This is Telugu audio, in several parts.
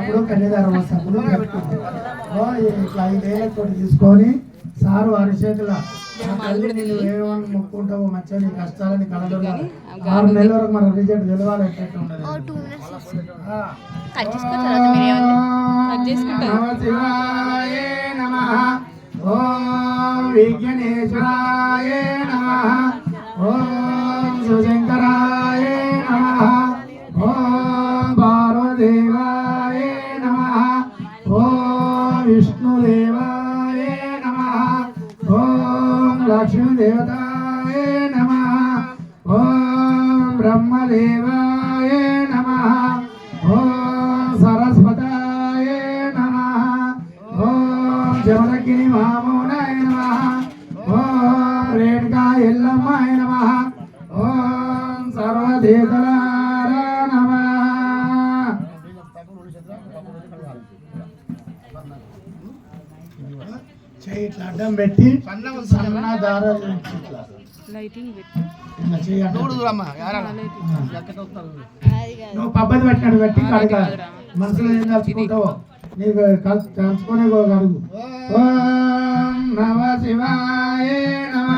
అప్పుడు పెట్టుకుంది ఓ ఇట్లా ఐదేళ్ళ తోటి తీసుకొని సారు అరిచేతుల నేను ఏమని మొక్కుంటావో మంచిగా నీ కష్టాలని కలదొరాలి ఆరు నెలల వరకు మన రిజల్ట్ తెలవాలి ఎట్లయితే ఉండదు? శివాయ నమః. ఓం విఘ్నేశ్వరాయ ఓం విష్ణుదేవాయ నమః. ఓం లక్ష్మీదేవతాయ నమః. ఓం బ్రహ్మదేవాయ నమః. ఓం సరస్వతాయ నమః. ఓం జమదగిరి మామూనాయ నమః. ఓం రేణుకా ఎల్లమ్మాయ నమః. ఓం చేయి ఇట్లా అడ్డం పెట్టి. సన్న ఇట్లా లైటింగ్. నువ్వు పబ్బది పెట్టినాడు పెట్టి కడగ. మనసులో ఏం నీకు కల్- తలుచుకునే ఒక అడుగు ఓం. నమ శివాయ నమ.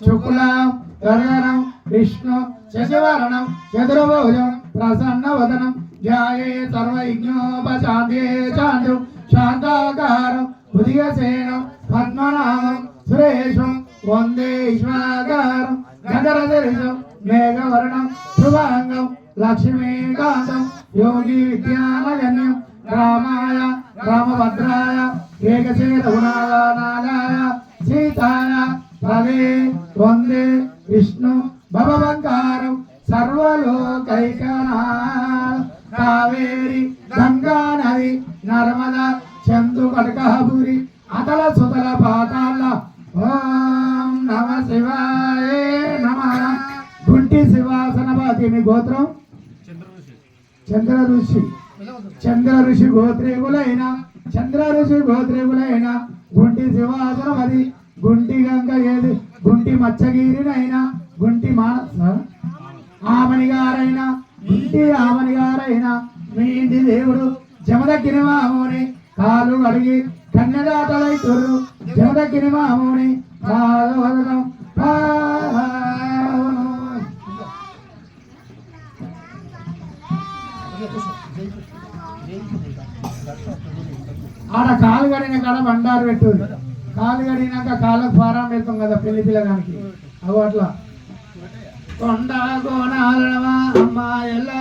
శుక్లం గరగరం విష్ణు శశివరణం చతుర్భుజం ప్రసన్న వదనం ధ్యాయే సర్వయజ్ఞోపశాంతే చాంద్రం శాంతాకారం ఉదయసేనం పద్మనామం సురేశం వందే ఈశ్వరాకారం గగరదర్శం మేఘవర్ణం శుభాంగం లక్ష్మీకాంతం యోగి విద్యానగణ్యం రామాయ రామభద్రాయ ఏకశేర సీతాయ పదే వందే విష్ణు భవబంగారం సర్వలోకైకనా కావేరి గంగా నది నర్మద చందు అతల సుతల పాతాళ్ళ ఓం నమ శివాయ నమ గుంటి శివాసనపతిమి గోత్రం చంద్ర ఋషి చంద్ర ఋషి గోత్రేకులైన చంద్ర ఋషి గోత్రేకులైన గుంటి శివాసనపతి గుంటి గంగ ఏది గుంటి మచ్చగిరినైనా గుంటి మానస ఆమని గుంటి ఇంటి ఆమని మీ ఇంటి దేవుడు। జమదగ్గిన మామూని। కాలు అడిగి కన్యదాతలై తొరు జమదగిరి మామూని కాలు వదనం ఆడ కాలు కడిగిన కాడ బండారు పెట్టు కాలు కడిగినాక కాళ్ళకు ఫారం పెడతాం కదా పెళ్ళి పిల్లగానికి. అవు అట్లా. కొండ కోణాలవా అమ్మాయిలా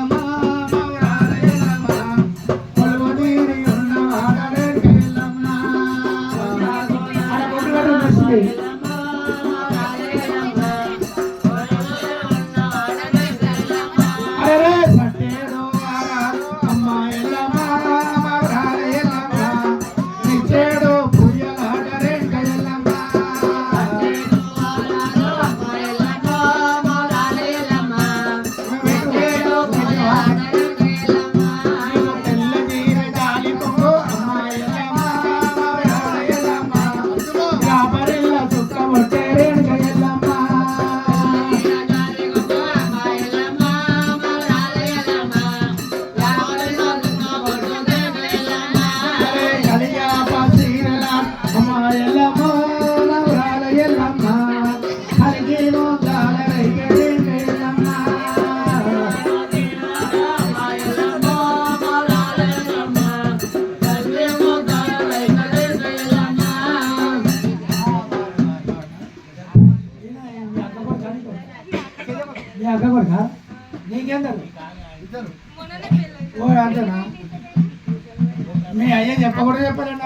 Amém. నీకేంటారు ఓ అంతేనా? మీ అయ్యా చెప్పకూడదు చెప్పారండి